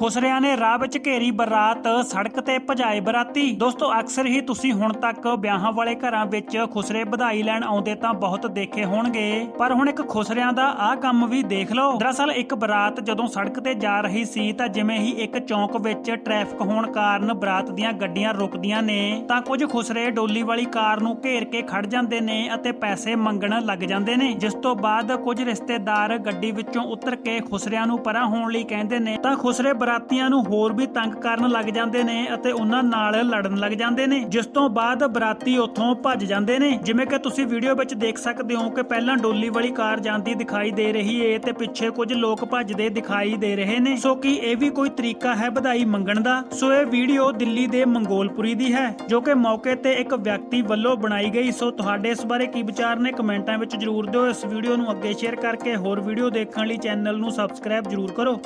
ਖੁਸਰਿਆਂ ਨੇ ਰਾਹ ਵਿੱਚ ਘੇਰੀ ਬਰਾਤ, ਸੜਕ ਤੇ ਭਜਾਏ ਬਰਾਤੀ। ਦੋਸਤੋ, ਅਕਸਰ ਹੀ ਤੁਸੀਂ ਹੁਣ ਤੱਕ ਵਿਆਹਾਂ ਵਾਲੇ ਘਰਾਂ ਵਿੱਚ ਖੁਸਰੇ ਵਧਾਈ ਲੈਣ ਆਉਂਦੇ ਤਾਂ ਬਹੁਤ ਦੇਖੇ ਹੋਣਗੇ। ਪਰ ਹੁਣ ਇੱਕ ਖੁਸਰਿਆਂ ਦਾ ਆਹ ਕੰਮ ਵੀ ਦੇਖ ਲਓ। ਦਰਅਸਲ, ਇੱਕ ਬਰਾਤ ਜਦੋਂ ਸੜਕ ਤੇ ਜਾ ਰਹੀ ਸੀ ਤਾਂ ਜਿਵੇਂ ਹੀ ਇੱਕ ਚੌਂਕ ਵਿੱਚ ਟ੍ਰੈਫਿਕ ਹੋਣ ਕਾਰਨ ਬਰਾਤ ਦੀਆਂ ਗੱਡੀਆਂ ਰੁਕਦੀਆਂ ਨੇ, ਤਾਂ ਕੁਝ ਖੁਸਰੇ ਡੋਲੀ ਵਾਲੀ ਕਾਰ ਨੂੰ ਘੇਰ ਕੇ ਖੜ ਜਾਂਦੇ ਨੇ ਅਤੇ ਪੈਸੇ ਮੰਗਣ ਲੱਗ ਜਾਂਦੇ ਨੇ। ਜਿਸ ਤੋਂ ਬਾਅਦ ਕੁਝ ਰਿਸ਼ਤੇਦਾਰ ਗੱਡੀ ਵਿੱਚੋਂ ਉਤਰ ਕੇ ਖੁਸਰਿਆਂ ਨੂੰ ਪਰਾਂ ਹੋਣ ਲਈ ਕਹਿੰਦੇ ਨੇ, ਤਾਂ ਖੁਸਰੇ ਬਰਾਤੀਆਂ ਨੂੰ ਹੋਰ ਵੀ ਤੰਗ ਕਰਨ ਲੱਗ ਜਾਂਦੇ ਨੇ ਅਤੇ ਉਹਨਾਂ ਨਾਲ ਲੜਨ ਲੱਗ ਜਾਂਦੇ ਨੇ, ਜਿਸ ਤੋਂ ਬਾਅਦ ਬਰਾਤੀ ਉੱਥੋਂ ਭੱਜ ਜਾਂਦੇ ਨੇ। ਜਿਵੇਂ ਕਿ ਤੁਸੀਂ ਵੀਡੀਓ ਵਿੱਚ ਦੇਖ ਸਕਦੇ ਹੋ ਕਿ ਪਹਿਲਾਂ ਡੋਲੀ ਵਾਲੀ ਕਾਰ ਜਾਂਦੀ ਦਿਖਾਈ ਦੇ ਰਹੀ ਏ ਤੇ ਪਿੱਛੇ ਕੁਝ ਲੋਕ ਭੱਜਦੇ ਦਿਖਾਈ ਦੇ ਰਹੇ ਨੇ। ਸੋ ਕੀ ਇਹ ਵੀ ਕੋਈ ਤਰੀਕਾ ਹੈ ਵਧਾਈ ਮੰਗਣ ਦਾ? ਸੋ ਇਹ ਵੀਡੀਓ ਦਿੱਲੀ ਦੇ ਮੰਗੋਲਪੁਰੀ ਦੀ ਹੈ, ਜੋ ਕਿ ਮੌਕੇ ਤੇ ਇੱਕ ਵਿਅਕਤੀ ਵੱਲੋਂ ਬਣਾਈ ਗਈ। ਸੋ ਤੁਹਾਡੇ ਇਸ ਬਾਰੇ ਕੀ ਵਿਚਾਰ ਨੇ ਕਮੈਂਟਾਂ ਵਿੱਚ ਜਰੂਰ ਦਿਓ। ਇਸ ਵੀਡੀਓ ਨੂੰ ਅੱਗੇ ਸ਼ੇਅਰ ਕਰਕੇ ਹੋਰ ਵੀਡੀਓ ਦੇਖਣ ਲਈ ਚੈਨਲ ਨੂੰ ਸਬਸਕ੍ਰਾਈਬ ਜਰੂਰ ਕਰੋ।